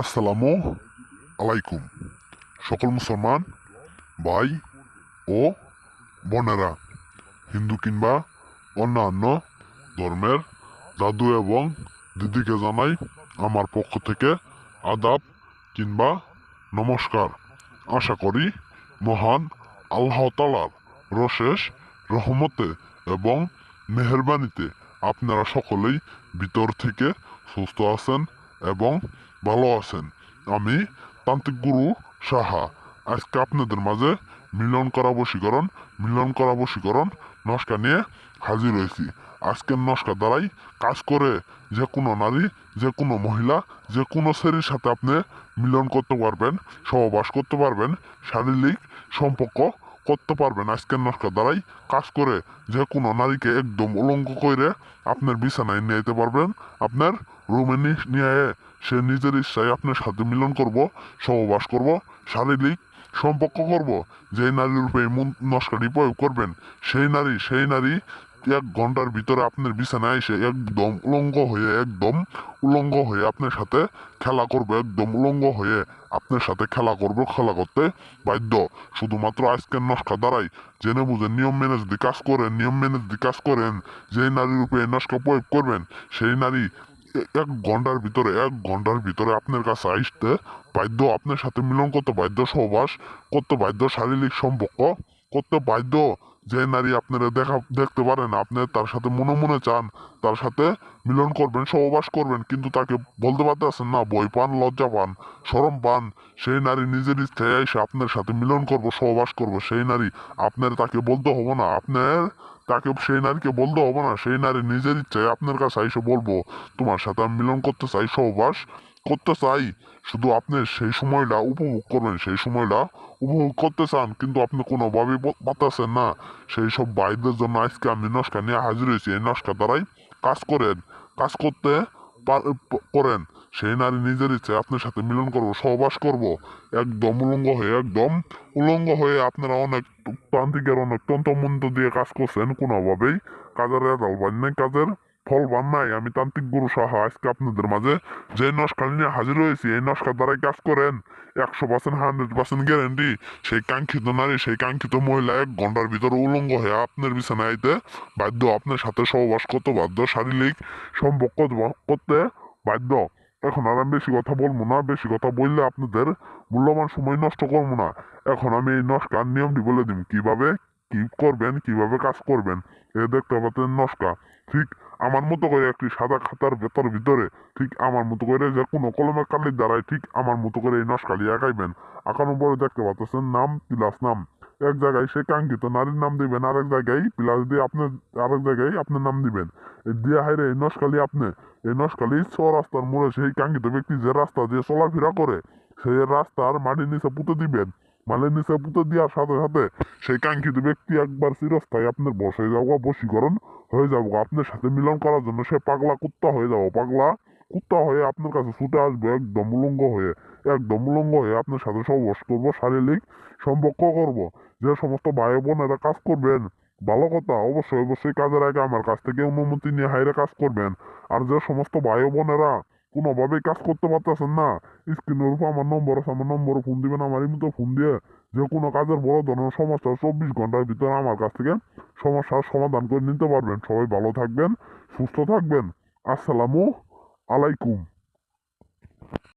আসসালামু আলাইকুম। সকল মুসলমান, ভাই ও বোনেরা, হিন্দু কিংবা অন্যান্য ধর্মের দাদু এবং দিদিকে জানাই আমার পক্ষ থেকে আদাব কিংবা নমস্কার। আশা করি মহান আল্লাহ তালার রশেষ রহমতে এবং মেহরবানিতে আপনারা সকলেই ভিতর থেকে সুস্থ আছেন এবং ভালো আছেন আমি তান্ত্রিক গুরু সাহা। আজকে আপনাদের মাঝে মিলন করা বশীকরণ, মিলন করা বশীকরণ নস্কা নিয়ে হাজির হয়েছি। আজকের নস্কা দ্বারাই কাজ করে যে কোনো নারী, যে কোনো মহিলা, যে কোনো শ্রেণির সাথে আপনি মিলন করতে পারবেন, সহবাস করতে পারবেন, শারীরিক সম্পর্ক করতে পারবেন। আজকের নস্কা দ্বারাই কাজ করে যে কোনো নারীকে একদম উলঙ্গ করে আপনার বিছানায় নিয়ে যেতে পারবেন, আপনার রুমে নিয়ে সে নিজের ইচ্ছায় আপনার সাথে মিলন করব, সহবাস করব, শারীরিক সম্পর্ক করব। যে নারীর উপরে মন- নস্কাটি প্রয়োগ করবেন, সেই নারী সেই নারী এক ঘণ্টার ভিতরে আপনার বিছানায় এসে একদম উলঙ্গ হয়ে, একদম উলঙ্গ হয়ে আপনার সাথে খেলা করবে, একদম উলঙ্গ হয়ে আপনার সাথে খেলা করবে, খেলা করতে বাধ্য। শুধুমাত্র আজকের নস্কা দ্বারাই। জেনে বুঝে নিয়ম মেনে যদি কাজ করেন, নিয়ম মেনে যদি কাজ করেন যেই নারীর উপরে নস্কা প্রয়োগ করবেন, সেই নারী এক ঘণ্টার ভিতরে, এক ঘণ্টার ভিতরে আপনার কাছে আসতে বাধ্য, আপনার সাথে মিলন করতে বাধ্য সহবাস, করতে বাধ্য শারীরিক সম্পর্ক, করতে বাধ্য যে নারী আপনারা দেখা, দেখতে পারেন, আপনি তার সাথে মনে মনে চান, তার সাথে মিলন করবেন, সহবাস করবেন, কিন্তু তাকে বলতে পারতেছেন না বই পান, লজ্জা পান সরম পান। সেই নারী নিজের ইচ্ছায় এসে আপনার সাথে মিলন করব, সহবাস করব। সেই নারী, আপনার তাকে বলতে হবে না, আপনার তাকে, সেই নারীকে বলতে হবে না, সেই নারী নিজের ইচ্ছায় আপনার কাছে এসে বলব, তোমার সাথে আমি মিলন করতে চাই, সহবাস করতে চাই, শুধু আপনি সেই সময়টা উপভোগ করবেন, সেই সময়টা উপভোগ করতে চান, কিন্তু আপনি কোনোভাবেই পাতাছেন না। সেই সব বাইদের জন্য আজকে আমি নস্কা নিয়ে হাজির হয়েছি, এই নস্কা দ্বারাই কাজ করেন, কাজ করতে করেন। সেই নারী নিজের ইচ্ছে, আপনার সাথে মিলন করব, সহবাস করব, একদম উলঙ্গ হয়ে, একদম উলঙ্গ হয়ে আপনারা অনেক প্রান্তিকের অনেক তন্ত্রমন্ত্র দিয়ে কাজ করছেন, কোনোভাবেই কাজের রেজাল্ট কাজের ফল পান নাই, আমি তান্ত্রিক গুরু সাহা আজকে আপনাদের মাঝে যে নস্কা নিয়ে হাজির হয়েছি, এই নস্কার দ্বারাই কাজ করেন। একশো পার্সেন্ট হান্ড্রেড পার্সেন্ট গ্যারেন্টি সেই কাঙ্ক্ষিত নারী, সেই কাঙ্ক্ষিত মহিলা এক ঘণ্টার ভিতরে উলঙ্গ হয়ে আপনার বিছানায় আইতে বাধ্য, আপনার সাথে সহবাস করতে বাধ্য, শারীরিক সম্পর্ক করতে বাধ্য। এখন আর আমি বেশি কথা বলব না, বেশি কথা বললে আপনাদের মূল্যবান সময় নষ্ট করব না। এখন আমি এই নস্কার নিয়মটি বলে দিন কীভাবে? কি করবেন, কীভাবে কাজ করবেন, এ দেখতে পাচ্ছেন নস্কা। ঠিক আমার মতো করে একটি সাদা খাতার ভেতর ভিতরে, ঠিক আমার মতো করে যে কোনো কলমের কালির দ্বারাই ঠিক আমার মতো করে এই নস্কালি আঁকাইবেন আঁকানোর পরে দেখতে পাচ্ছেন নাম, প্লাস নাম। এক জায়গায় সে কাঙ্ক্ষিত নারীর নাম দিবেন, আরেক জায়গায় প্লাস দিয়ে আপনার, আরেক জায়গায় আপনার নাম দিবেন। দিয়ে হাইরে এই নস্কালি আপনি, এই নস্কালি ছ রাস্তার মোড়ে সেই কাঙ্ক্ষিত ব্যক্তি যে রাস্তা দিয়ে চলাফেরা করে, সেই রাস্তার মাটির নিচে পুঁতে দিবেন। মালের নিচে পুঁতে দেওয়ার সাথে সাথে সেই কাঙ্ক্ষিত ব্যক্তি একবার চিরস্থায়ী আপনার বসে যাব, বশীকরণ হয়ে যাব। আপনার সাথে মিলন করার জন্য সে পাগলা কুত্তা হয়ে যাব, পাগলা কুত্তা হয়ে আপনার কাছে ছুটে আসবে, একদম উলঙ্গ হয়ে, একদম উলঙ্গ হয়ে আপনার সাথে সহবাস করব, শারীরিক সম্পর্ক করব। যে সমস্ত ভাই বোনেরা কাজ করবেন, ভালো কথা, অবশ্যই অবশ্যই কাজের আগে আমার কাছ থেকে অনুমতি নিয়ে হাইরে কাজ করবেন। আর যে সমস্ত ভাই বোনেরা কোনোভাবেই কাজ করতে পারতেছেন না। স্ক্রিনের উপর আমার নম্বর আছে, আমার নম্বরে ফোন দিবেন আমার এমনিতে ফোন দিয়ে যে কোনো কাজের বড় ধরনের সমস্যা চব্বিশ ঘণ্টার ভিতরে আমার কাছ থেকে সমস্যার সমাধান করে নিতে পারবেন। সবাই ভালো থাকবেন, সুস্থ থাকবেন। আসসালামু আলাইকুম।